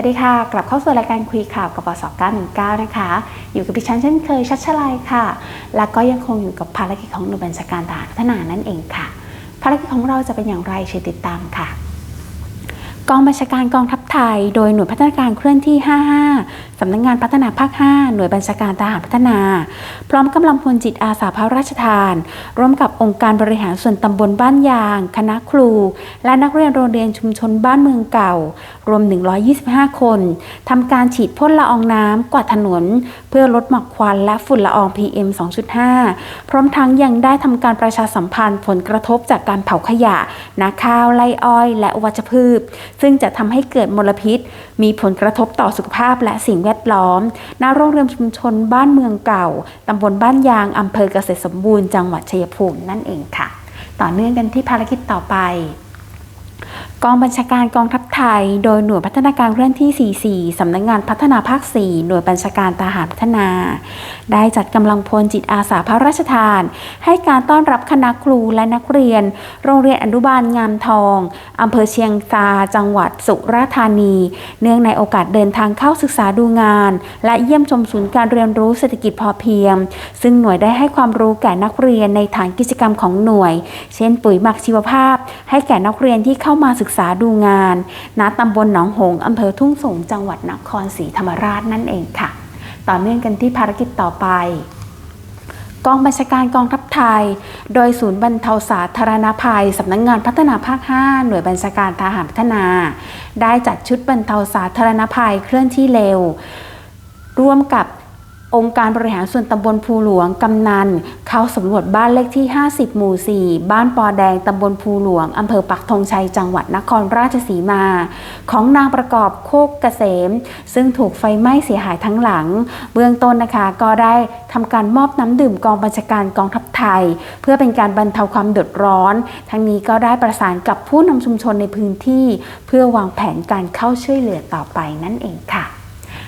วัสดีค่ะ กลับเข้าสู่รายการคุยข่าวกับปส919 นะคะ อยู่กับดิฉันเช่นเคยชัดชลัยค่ะ แล้วก็ยังคงอยู่กับภารกิจของหน่วยบัญชาการทหารพัฒนานั่นเองค่ะ ภารกิจของเราจะเป็นอย่างไรเชิญติดตามค่ะ กองบัญชาการกองทัพไทย โดยหน่วยพัฒนาการเคลื่อนที่ 55 สำนักงงานพัฒนาภาค 5 หน่วยบัญชาการทหารพัฒนา พร้อมกำลังพลจิตอาสาพระราชทาน ร่วมกับองค์การบริหารส่วนตำบลบ้านยาง คณะครู และนักเรียนโรงเรียนชุมชนบ้านเมืองเก่า รวม 125 คนทำการฉีดพ่นละอองน้ำกวาดถนน เพื่อลดหมอกควันและฝุ่นละออง PM 2.5 พร้อมทั้งยังได้ทำการประชาสัมพันธ์ผลกระทบจากการเผาขยะนาข้าวไร่อ้อย และวัชพืชซึ่งจะทำให้เกิดมลพิษ มีผลกระทบต่อสุขภาพและสิ่งแวดล้อมณโรงเรียนชุมชนบ้านเมืองเก่าตำบลบ้านยางอำเภอเกษตรสมบูรณ์จังหวัดชัยภูมินั่นเองค่ะ ต่อเนื่องกันที่ภารกิจต่อไป กองบัญชาการกองทัพไทย โดยหน่วยพัฒนาการเคลื่อนที่ 44 สำนักงงานพัฒนาภาค 4 หน่วยบัญชาการทหารพัฒนา ได้จัดกำลังพลจิตอาสาพระราชทาน ให้การต้อนรับคณะครูและนักเรียน โรงเรียนอนุบาลงามทองอำเภอเชียงซาจังหวัดสุราษฎร์ธานี เนื่องในโอกาสเดินทางเข้าศึกษาดูงาน และเยี่ยมชมศูนย์การเรียนรู้เศรษฐกิจพอเพียง ซึ่งหน่วยได้ให้ความรู้แก่นักเรียนในฐานกิจกรรมของหน่วย เช่น ปุ๋ยหมักชีวภาพ ให้แก่นักเรียนที่เข้ามาศึกษาดูงานณตำบลหนองหงอำเภอทุ่งสงจังหวัดนครศรีธรรมราชนั่นเองค่ะ ต่อเนื่องกันที่ภารกิจต่อไปกองบัญชาการกองทัพไทย โดยศูนย์บรรเทาสาธารณภัย สำนักงงานพัฒนาภาค 5 หน่วยบัญชาการทหารพัฒนา ได้จัดชุดบรรเทาสาธารณภัยเคลื่อนที่เร็ว ร่วมกับ องค์การบริหารส่วนตำบลภูหลวง กำนัน เข้าสำรวจบ้านเลขที่ 50 หมู่ 4 บ้านปอแดง ตำบลภูหลวง อำเภอปักธงชัย จังหวัดนครราชสีมา ของนางประกอบโคกเกษม ซึ่งถูกไฟไหม้เสียหายทั้งหลัง เบื้องต้นนะคะก็ได้ทำการมอบน้ำดื่มกองบัญชาการกองทัพไทย เพื่อเป็นการบรรเทาความเดือดร้อน ทั้งนี้ก็ได้ประสานกับผู้นำชุมชนในพื้นที่ เพื่อวางแผนการเข้าช่วยเหลือต่อไปนั่นเองค่ะ